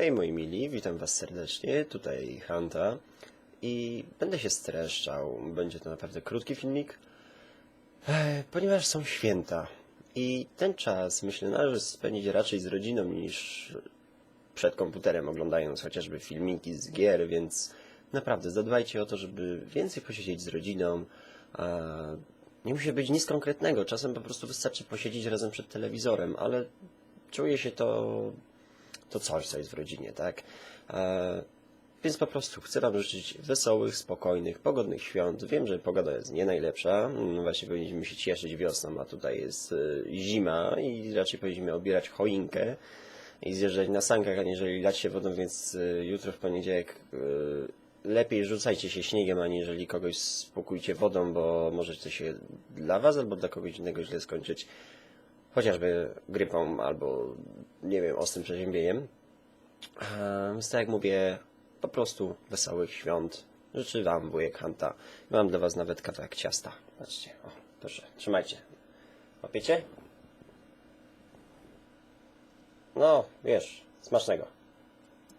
Hej moi mili, witam was serdecznie, tutaj Hanta i będę się streszczał, będzie to naprawdę krótki filmik, ponieważ są święta. I ten czas myślę należy spędzić raczej z rodziną niż przed komputerem oglądając chociażby filmiki z gier, więc naprawdę zadbajcie o to, żeby więcej posiedzieć z rodziną, nie musi być nic konkretnego, czasem po prostu wystarczy posiedzieć razem przed telewizorem, ale czuje się to to coś, co jest w rodzinie, tak? E, więc po prostu chcę Wam życzyć wesołych, spokojnych, pogodnych świąt. Wiem, że pogoda jest nie najlepsza. Mm, Właśnie powinniśmy się cieszyć wiosną, a tutaj jest e, zima i raczej powinniśmy obierać choinkę i zjeżdżać na sankach, aniżeli lać się wodą, więc e, jutro w poniedziałek e, lepiej rzucajcie się śniegiem, aniżeli kogoś spokójcie wodą, bo może to się dla Was albo dla kogoś innego źle skończyć chociażby grypą albo, nie wiem, ostrym przeziębieniem. Więc tak jak mówię, po prostu wesołych świąt. Życzę Wam wujek Hanta. Mam dla Was nawet kawałek ciasta. Patrzcie, o, proszę, trzymajcie. Łapiecie? No, wiesz, smacznego.